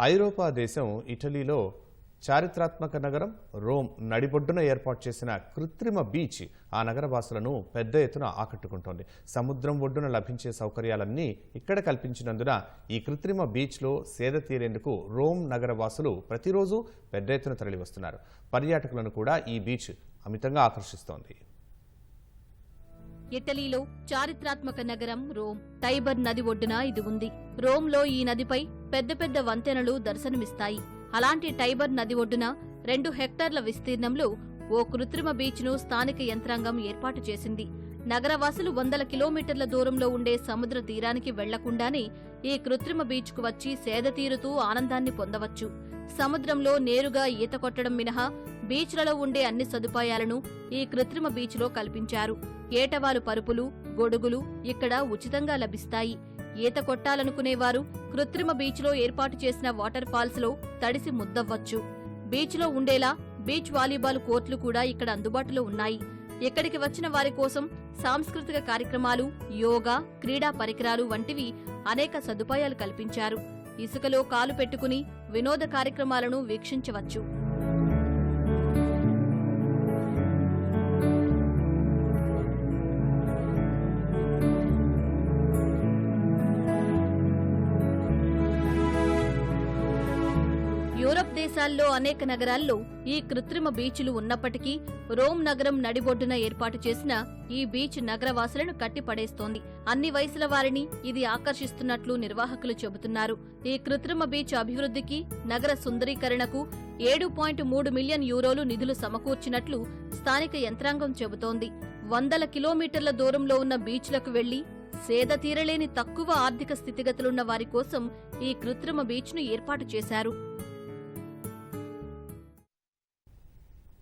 ఐరోపా దేశం ఇటలీలో చారిత్రాత్మక నగరం రోమ్ నడిబొడ్డున ఏర్పాటు చేసిన కృత్రిమ బీచ్ ఆ నగరవాసులను పెద్ద ఎత్తున ఆకట్టుకుంటోంది. సముద్రం ఒడ్డున లభించే సౌకర్యాలన్నీ ఇక్కడ కల్పించినందున ఈ కృత్రిమ బీచ్లో సేద తీరేందుకు రోమ్ నగరవాసులు ప్రతిరోజు పెద్ద ఎత్తున తరలివస్తున్నారు. పర్యాటకులను కూడా ఈ బీచ్ అమితంగా ఆకర్షిస్తోంది. ఇటలీలో చారిత్రాత్మక నగరం రోమ్. టైబర్ నది ఒడ్డున ఇది ఉంది. రోమ్లో ఈ నదిపై పెద్ద పెద్ద వంతెనలు దర్శనమిస్తాయి. అలాంటి టైబర్ నది ఒడ్డున రెండు హెక్టార్ల విస్తీర్ణంలో ఓ కృత్రిమ బీచ్ను స్థానిక యంత్రాంగం ఏర్పాటు చేసింది. నగరవాసులు వందల కిలోమీటర్ల దూరంలో ఉండే సముద్ర తీరానికి వెళ్ళకుండానే ఈ కృత్రిమ బీచ్కు వచ్చి సేద తీరుతూ ఆనందాన్ని పొందవచ్చు. సముద్రంలో నేరుగా ఈత కొట్టడం మినహా బీచ్లలో ఉండే అన్ని సదుపాయాలను ఈ కృత్రిమ బీచ్లో కల్పించారు. ఏటవాలు పరుపులు గొడుగులు ఇక్కడ ఉచితంగా లభిస్తాయి. ఈత కొట్టాలనుకునేవారు కృత్రిమ బీచ్లో ఏర్పాటు చేసిన వాటర్ ఫాల్స్లో తడిసి ముద్దవ్వచ్చు. బీచ్లో ఉండేలా బీచ్ వాలీబాల్ కోర్టులు కూడా ఇక్కడ అందుబాటులో ఉన్నాయి. ఇక్కడికి వచ్చిన వారి కోసం సాంస్కృతిక కార్యక్రమాలు యోగా క్రీడా పరికరాలు వంటివి అనేక సదుపాయాలు కల్పించారు. ఇసుకలో కాలు పెట్టుకుని వినోద కార్యక్రమాలను వీక్షించవచ్చు. యూరప్ దేశాల్లో అనేక నగరాల్లో ఈ కృత్రిమ బీచ్లు ఉన్నప్పటికీ రోమ్ నగరం నడిబొడ్డున ఏర్పాటు చేసిన ఈ బీచ్ నగరవాసులను కట్టిపడేస్తోంది. అన్ని వయసుల వారిని ఇది ఆకర్షిస్తున్నట్లు నిర్వాహకులు చెబుతున్నారు. ఈ కృత్రిమ బీచ్ అభివృద్ధికి నగర సుందరీకరణకు ఏడు పాయింట్ మూడు మిలియన్ యూరోలు నిధులు సమకూర్చినట్లు స్థానిక యంత్రాంగం చెబుతోంది. వందల కిలోమీటర్ల దూరంలో ఉన్న బీచ్లకు వెళ్ళి సేద తీరలేని తక్కువ ఆర్థిక స్థితిగతులున్న వారి కోసం ఈ కృత్రిమ బీచ్ను ఏర్పాటు చేశారు.